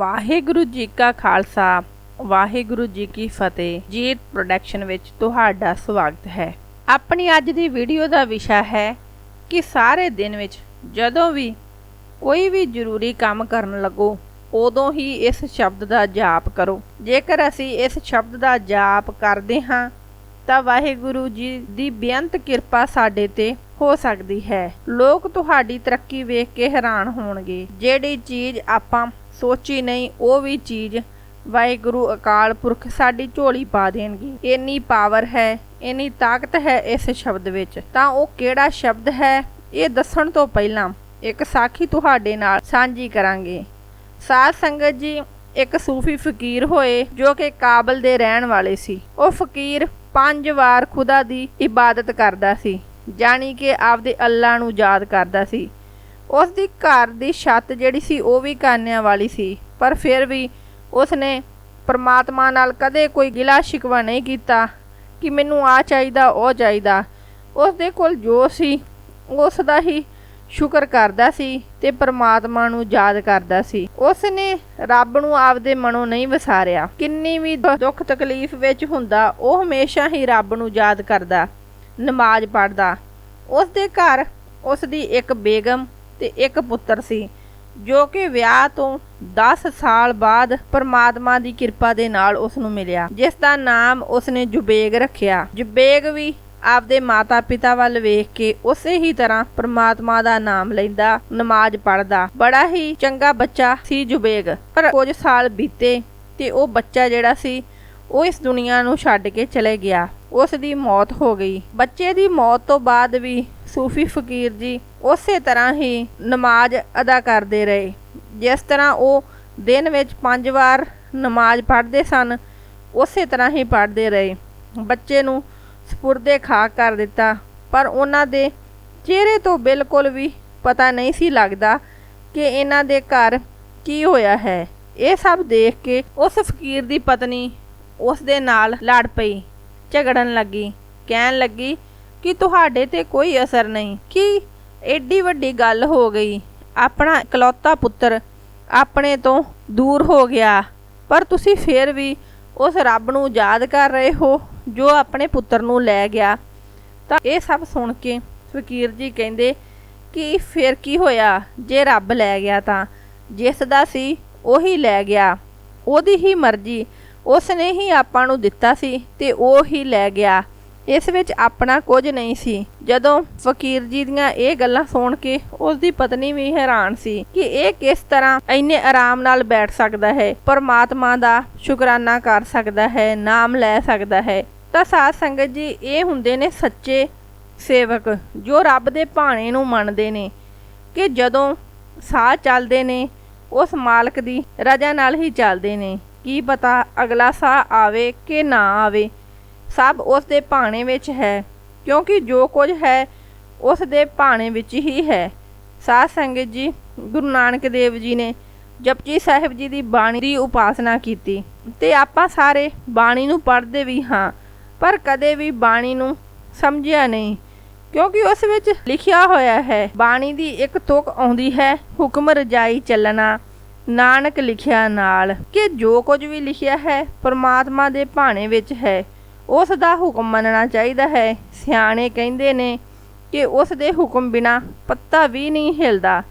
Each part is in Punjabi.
ਵਾਹਿਗੁਰੂ ਜੀ ਕਾ ਖਾਲਸਾ, ਵਾਹਿਗੁਰੂ ਜੀ ਕੀ ਫਤਿਹ। ਜੀਤ ਪ੍ਰੋਡਕਸ਼ਨ ਵਿੱਚ ਤੁਹਾਡਾ ਸਵਾਗਤ ਹੈ। ਆਪਣੀ ਅੱਜ ਦੀ ਵੀਡੀਓ ਦਾ ਵਿਸ਼ਾ ਹੈ ਕਿ ਸਾਰੇ ਦਿਨ ਵਿੱਚ ਜਦੋਂ ਵੀ ਕੋਈ ਵੀ ਜ਼ਰੂਰੀ ਕੰਮ ਕਰਨ ਲੱਗੋ, ਉਦੋਂ ਹੀ ਇਸ ਸ਼ਬਦ ਦਾ ਜਾਪ ਕਰੋ। ਜੇਕਰ ਅਸੀਂ ਇਸ ਸ਼ਬਦ ਦਾ ਜਾਪ ਕਰਦੇ ਹਾਂ, ਤਾਂ ਵਾਹਿਗੁਰੂ ਜੀ ਦੀ ਬੇਅੰਤ ਕਿਰਪਾ ਸਾਡੇ ਤੇ ਹੋ ਸਕਦੀ ਹੈ। ਲੋਕ ਤੁਹਾਡੀ ਤਰੱਕੀ ਵੇਖ ਕੇ ਹੈਰਾਨ ਹੋਣਗੇ। ਜਿਹੜੀ ਚੀਜ਼ ਆਪਾਂ ਸੋਚੀ ਨਹੀਂ, ਉਹ ਵੀ ਚੀਜ਼ ਵਾਹਿਗੁਰੂ ਅਕਾਲ ਪੁਰਖ ਸਾਡੀ ਝੋਲੀ ਪਾ ਦੇਣਗੇ। ਇੰਨੀ ਪਾਵਰ ਹੈ, ਇੰਨੀ ਤਾਕਤ ਹੈ ਇਸ ਸ਼ਬਦ ਵਿੱਚ। ਤਾਂ ਉਹ ਕਿਹੜਾ ਸ਼ਬਦ ਹੈ, ਇਹ ਦੱਸਣ ਤੋਂ ਪਹਿਲਾਂ ਇੱਕ ਸਾਖੀ ਤੁਹਾਡੇ ਨਾਲ ਸਾਂਝੀ ਕਰਾਂਗੇ। ਸਾਧ ਸੰਗਤ ਜੀ, ਇੱਕ ਸੂਫੀ ਫਕੀਰ ਹੋਏ ਜੋ ਕਿ ਕਾਬਲ ਦੇ ਰਹਿਣ ਵਾਲੇ ਸੀ। ਉਹ ਫਕੀਰ ਪੰਜ ਵਾਰ ਖੁਦਾ ਦੀ ਇਬਾਦਤ ਕਰਦਾ ਸੀ, ਜਾਣੀ ਕਿ ਆਪਦੇ ਅੱਲਾ ਨੂੰ ਯਾਦ ਕਰਦਾ ਸੀ। ਉਸ ਦੀ ਘਰ ਦੀ ਛੱਤ ਜਿਹੜੀ ਸੀ, ਉਹ ਵੀ ਕਾਨਿਆਂ ਵਾਲੀ ਸੀ। ਪਰ ਫਿਰ ਵੀ ਉਸ ਨੇ ਪਰਮਾਤਮਾ ਨਾਲ ਕਦੇ ਕੋਈ ਗਿਲਾ ਸ਼ਿਕਵਾ ਨਹੀਂ ਕੀਤਾ ਕਿ ਮੈਨੂੰ ਆ ਚਾਹੀਦਾ, ਉਹ ਚਾਹੀਦਾ। ਉਸ ਦੇ ਕੋਲ ਜੋ ਸੀ, ਉਸ ਦਾ ਹੀ ਸ਼ੁਕਰ ਕਰਦਾ ਸੀ ਤੇ ਪਰਮਾਤਮਾ ਨੂੰ ਯਾਦ ਕਰਦਾ ਸੀ। ਉਸ ਨੇ ਰੱਬ ਨੂੰ ਆਪਦੇ ਮਨੋਂ ਨਹੀਂ ਵਿਸਾਰਿਆ। ਕਿੰਨੀ ਵੀ ਦੁੱਖ ਤਕਲੀਫ ਵਿੱਚ ਹੁੰਦਾ, ਉਹ ਹਮੇਸ਼ਾ ਹੀ ਰੱਬ ਨੂੰ ਯਾਦ ਕਰਦਾ, ਨਮਾਜ਼ ਪੜ੍ਹਦਾ। ਉਸ ਦੇ ਘਰ ਉਸ ਦੀ ਇੱਕ ਬੇਗਮ ਤੇ ਇੱਕ ਪੁੱਤਰ ਸੀ, ਜੋ ਕਿ ਵਿਆਹ ਤੋਂ 10 ਸਾਲ ਬਾਅਦ ਪਰਮਾਤਮਾ ਦੀ ਕਿਰਪਾ ਦੇ ਨਾਲ ਉਸ ਨੂੰ ਮਿਲਿਆ, ਜਿਸ ਦਾ ਨਾਮ ਉਸ ਨੇ ਜੁਬੇਗ ਰੱਖਿਆ। ਜੁਬੇਗ ਵੀ ਆਪਦੇ ਮਾਤਾ ਪਿਤਾ ਵੱਲ ਵੇਖ ਕੇ ਉਸੇ ਹੀ ਤਰ੍ਹਾਂ ਪ੍ਰਮਾਤਮਾ ਦਾ ਨਾਮ ਲੈਂਦਾ, ਨਮਾਜ਼ ਪੜ੍ਹਦਾ। ਬੜਾ ਹੀ ਚੰਗਾ ਬੱਚਾ ਸੀ ਜੁਬੇਗ। ਪਰ ਕੁਝ ਸਾਲ ਬੀਤੇ ਤੇ ਉਹ ਬੱਚਾ ਜਿਹੜਾ ਸੀ, ਉਹ ਇਸ ਦੁਨੀਆ ਨੂੰ ਛੱਡ ਕੇ ਚਲੇ ਗਿਆ। ਉਸ ਦੀ ਮੌਤ ਹੋ ਗਈ। ਬੱਚੇ ਦੀ ਮੌਤ ਤੋਂ ਬਾਅਦ ਵੀ ਸੂਫੀ ਫਕੀਰ ਜੀ ਉਸੇ ਤਰ੍ਹਾਂ ਹੀ ਨਮਾਜ਼ ਅਦਾ ਕਰਦੇ ਰਹੇ। ਜਿਸ ਤਰ੍ਹਾਂ ਉਹ ਦਿਨ ਵਿੱਚ ਪੰਜ ਵਾਰ ਨਮਾਜ਼ ਪੜ੍ਹਦੇ ਸਨ, ਉਸੇ ਤਰ੍ਹਾਂ ਹੀ ਪੜ੍ਹਦੇ ਰਹੇ। ਬੱਚੇ ਨੂੰ ਸਪੁਰਦੇ ਖਾ ਕਰ ਦਿੱਤਾ, ਪਰ ਉਹਨਾਂ ਦੇ ਚਿਹਰੇ ਤੋਂ ਬਿਲਕੁਲ ਵੀ ਪਤਾ ਨਹੀਂ ਸੀ ਲੱਗਦਾ ਕਿ ਇਹਨਾਂ ਦੇ ਘਰ ਕੀ ਹੋਇਆ ਹੈ। ਇਹ ਸਭ ਦੇਖ ਕੇ ਉਸ ਫਕੀਰ ਦੀ ਪਤਨੀ ਉਸ ਦੇ ਨਾਲ ਲੜ ਪਈ, ਝਗੜਨ ਲੱਗੀ, ਕਹਿਣ ਲੱਗੀ ਕਿ ਤੁਹਾਡੇ ਤੇ ਕੋਈ ਅਸਰ ਨਹੀਂ। ਕਿ ਐਡੀ ਵੱਡੀ ਗੱਲ ਹੋ ਗਈ? ਆਪਣਾ ਇਕਲੌਤਾ ਪੁੱਤਰ ਆਪਣੇ ਤੋਂ ਦੂਰ ਹੋ ਗਿਆ। ਪਰ ਤੁਸੀਂ ਫੇਰ ਵੀ ਉਸ ਰੱਬ ਨੂੰ ਯਾਦ ਕਰ ਰਹੇ ਹੋ, ਜੋ ਆਪਣੇ ਪੁੱਤਰ ਨੂੰ ਲੈ ਗਿਆ। ਤਾਂ ਇਹ ਸਭ ਸੁਣ ਕੇ ਫਕੀਰ ਜੀ ਕਹਿੰਦੇ, ਕਿ ਫਿਰ ਕੀ ਹੋਇਆ? ਜੇ ਰੱਬ ਲੈ ਗਿਆ ਤਾਂ, ਜਿਸ ਦਾ ਸੀ ਉਹੀ ਲੈ ਗਿਆ। ਉਹਦੀ ਹੀ ਮਰਜ਼ੀ ਉਸ ਨੇ ਹੀ ਆਪਾਂ ਨੂੰ ਦਿੱਤਾ ਸੀ ਤੇ ਉਹ ਹੀ ਲੈ ਗਿਆ। ਇਸ ਵਿੱਚ ਆਪਣਾ ਕੁਝ ਨਹੀਂ ਸੀ। ਜਦੋਂ ਫਕੀਰ ਜੀ ਦੀਆਂ ਇਹ ਗੱਲਾਂ ਸੁਣ ਕੇ ਉਸ ਦੀ ਪਤਨੀ ਵੀ ਹੈਰਾਨ ਸੀ ਕਿ ਇਹ ਕਿਸ ਤਰ੍ਹਾਂ ਇੰਨੇ ਆਰਾਮ ਨਾਲ ਬੈਠ ਸਕਦਾ ਹੈ, ਪਰਮਾਤਮਾ ਦਾ ਸ਼ੁਕਰਾਨਾ ਕਰ ਸਕਦਾ ਹੈ, ਨਾਮ ਲੈ ਸਕਦਾ ਹੈ। ਤਾਂ ਸਾਧ ਸੰਗਤ ਜੀ, ਇਹ ਹੁੰਦੇ ਨੇ ਸੱਚੇ ਸੇਵਕ, ਜੋ ਰੱਬ ਦੇ ਭਾਣੇ ਨੂੰ ਮੰਨਦੇ ਨੇ ਕਿ ਜਦੋਂ ਸਾਹ ਚੱਲਦੇ ਨੇ, ਉਸ ਮਾਲਕ ਦੀ ਰਜ਼ਾ ਨਾਲ ਹੀ ਚੱਲਦੇ ਨੇ। ਕੀ ਪਤਾ ਅਗਲਾ ਸਾਹ ਆਵੇ ਕਿ ਨਾ ਆਵੇ। ਸਭ ਉਸ ਦੇ ਭਾਣੇ ਵਿੱਚ ਹੈ, ਕਿਉਂਕਿ ਜੋ ਕੁਝ ਹੈ ਉਸ ਦੇ ਭਾਣੇ ਵਿੱਚ ਹੀ ਹੈ। ਸਾਧ ਸੰਗਤ ਜੀ, ਗੁਰੂ ਨਾਨਕ ਦੇਵ ਜੀ ਨੇ ਜਪਜੀ ਸਾਹਿਬ ਜੀ ਦੀ ਬਾਣੀ ਦੀ ਉਪਾਸਨਾ ਕੀਤੀ ਤੇ ਆਪਾਂ ਸਾਰੇ ਬਾਣੀ ਨੂੰ ਪੜ੍ਹਦੇ ਵੀ ਹਾਂ, ਪਰ ਕਦੇ ਵੀ ਬਾਣੀ ਨੂੰ ਸਮਝਿਆ ਨਹੀਂ, ਕਿਉਂਕਿ ਉਸ ਵਿੱਚ ਲਿਖਿਆ ਹੋਇਆ ਹੈ, ਬਾਣੀ ਦੀ ਇੱਕ ਤੁਕ ਆਉਂਦੀ ਹੈ, ਹੁਕਮ ਰਜਾਈ ਚੱਲਣਾ, ਨਾਨਕ ਲਿਖਿਆ ਨਾਲ, ਕਿ ਜੋ ਕੁਝ ਵੀ ਲਿਖਿਆ ਹੈ, ਪਰਮਾਤਮਾ ਦੇ ਭਾਣੇ ਵਿੱਚ ਹੈ। ਉਸ ਦਾ ਹੁਕਮ ਮੰਨਣਾ ਚਾਹੀਦਾ ਹੈ। ਸਿਆਣੇ ਕਹਿੰਦੇ ਨੇ ਕਿ ਉਸ ਦੇ ਹੁਕਮ ਬਿਨਾ ਪੱਤਾ ਵੀ ਨਹੀਂ ਹਿਲਦਾ।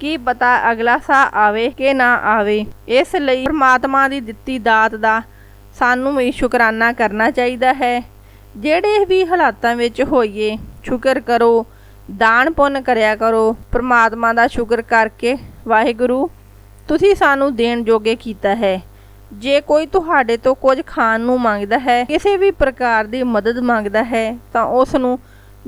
ਕੀ ਪਤਾ ਅਗਲਾ ਸਾਹ ਆਵੇ ਕਿ ਨਾ ਆਵੇ। ਇਸ ਲਈ ਪਰਮਾਤਮਾ ਦੀ ਦਿੱਤੀ ਦਾਤ ਦਾ ਸਾਨੂੰ ਵੀ ਸ਼ੁਕਰਾਨਾ ਕਰਨਾ ਚਾਹੀਦਾ ਹੈ। ਜਿਹੜੇ ਵੀ ਹਾਲਾਤਾਂ ਵਿੱਚ ਹੋਈਏ, ਸ਼ੁਕਰ ਕਰੋ, ਦਾਨ ਪੁੰਨ ਕਰਿਆ ਕਰੋ, ਪ੍ਰਮਾਤਮਾ ਦਾ ਸ਼ੁਕਰ ਕਰਕੇ ਵਾਹਿਗੁਰੂ, ਤੁਸੀਂ ਸਾਨੂੰ ਦੇਣ ਜੋਗੇ ਕੀਤਾ ਹੈ। ਜੇ ਕੋਈ ਤੁਹਾਡੇ ਤੋਂ ਕੁਝ ਖਾਣ ਨੂੰ ਮੰਗਦਾ ਹੈ, ਕਿਸੇ ਵੀ ਪ੍ਰਕਾਰ ਦੀ ਮਦਦ ਮੰਗਦਾ ਹੈ, ਤਾਂ ਉਸ ਨੂੰ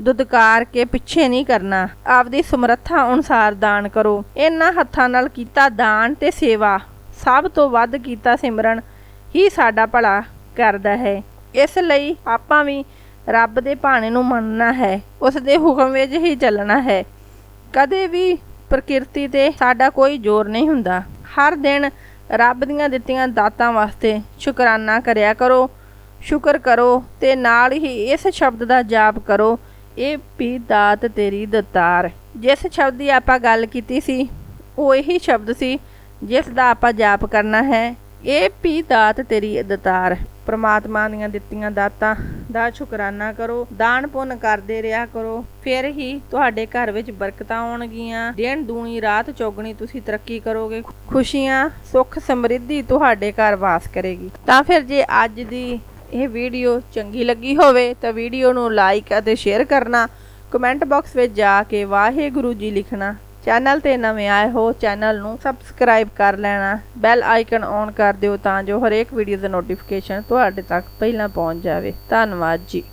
ਦੁਦਕਾਰ ਕੇ ਪਿੱਛੇ ਨਹੀਂ ਕਰਨਾ। ਆਪਦੀ ਸਮਰੱਥਾ ਅਨੁਸਾਰ ਦਾਨ ਕਰੋ। ਇਹਨਾਂ ਹੱਥਾਂ ਨਾਲ ਕੀਤਾ ਦਾਨ ਤੇ ਸੇਵਾ, ਸਭ ਤੋਂ ਵੱਧ ਕੀਤਾ ਸਿਮਰਨ ਹੀ ਸਾਡਾ ਭਲਾ ਕਰਦਾ ਹੈ। ਇਸ ਲਈ ਆਪਾਂ ਵੀ ਰੱਬ ਦੇ ਭਾਣੇ ਨੂੰ ਮੰਨਣਾ ਹੈ। ਉਸ ਦੇ ਹੁਕਮ ਵਿੱਚ ਹੀ ਚੱਲਣਾ ਹੈ। ਕਦੇ ਵੀ ਪ੍ਰਕਿਰਤੀ ਤੇ ਸਾਡਾ ਕੋਈ ਜ਼ੋਰ ਨਹੀਂ ਹੁੰਦਾ। ਹਰ ਦਿਨ ਰੱਬ ਦੀਆਂ ਦਿੱਤੀਆਂ ਦਾਤਾਂ ਵਾਸਤੇ ਸ਼ੁਕਰਾਨਾ ਕਰਿਆ ਕਰੋ। ਸ਼ੁਕਰ ਕਰੋ ਤੇ ਨਾਲ ਹੀ ਇਸ ਸ਼ਬਦ ਦਾ ਜਾਪ ਕਰੋ। ਇਹ ਵੀ ਦਾਤ ਤੇਰੀ ਦਤਾਰ। ਜਿਸ ਸ਼ਬਦ ਦੀ ਆਪਾਂ ਗੱਲ ਕੀਤੀ ਸੀ, ਉਹ ਇਹੀ ਸ਼ਬਦ ਸੀ, ਜਿਸ ਦਾ ਆਪਾਂ ਜਾਪ ਕਰਨਾ ਹੈ। ਇਹ ਵੀ ਦਾਤ ਤੇਰੀ ਦਤਾਰ। ਪ੍ਰਮਾਤਮਾ ਦੀਆਂ ਦਿੱਤੀਆਂ ਦਾਤਾਂ। ਦਾ ਸ਼ੁਕਰਾਨਾ ਕਰੋ, ਦਾਨ ਪੁੰਨ ਕਰਦੇ ਰਿਹਾ ਕਰੋ, ਫਿਰ ਹੀ ਤੁਹਾਡੇ ਘਰ ਵਿੱਚ ਬਰਕਤਾਂ ਆਉਣਗੀਆਂ। ਦਿਨ ਦੂਣੀ, ਰਾਤ ਚੌਗਣੀ ਤੁਸੀਂ ਤਰੱਕੀ ਕਰੋਗੇ। ਖੁਸ਼ੀਆਂ, ਸੁੱਖ, ਸਮਰਿੱਧੀ ਤੁਹਾਡੇ ਘਰ ਵਾਸ ਕਰੇਗੀ। ਤਾਂ ਫਿਰ ਜੇ ਅੱਜ ਦੀ ਇਹ ਵੀਡੀਓ ਚੰਗੀ ਲੱਗੀ ਹੋਵੇ, ਤਾਂ ਵੀਡੀਓ ਨੂੰ ਲਾਈਕ ਅਤੇ ਸ਼ੇਅਰ ਕਰਨਾ, ਕਮੈਂਟ ਬਾਕਸ ਵਿੱਚ ਜਾ ਕੇ ਵਾਹਿਗੁਰੂ ਜੀ ਲਿਖਣਾ। ਚੈਨਲ ਤੇ ਨਵੇਂ ਆਏ ਹੋ, ਚੈਨਲ ਨੂੰ ਸਬਸਕ੍ਰਾਈਬ ਕਰ ਲੈਣਾ ਬੈਲ ਆਈਕਨ ਔਨ ਕਰ ਦਿਓ ਤਾਂ ਜੋ ਹਰੇਕ ਵੀਡੀਓ ਦਾ ਨੋਟੀਫਿਕੇਸ਼ਨ ਤੁਹਾਡੇ ਤੱਕ ਪਹਿਲਾਂ ਪਹੁੰਚ ਜਾਵੇ। ਧੰਨਵਾਦ ਜੀ।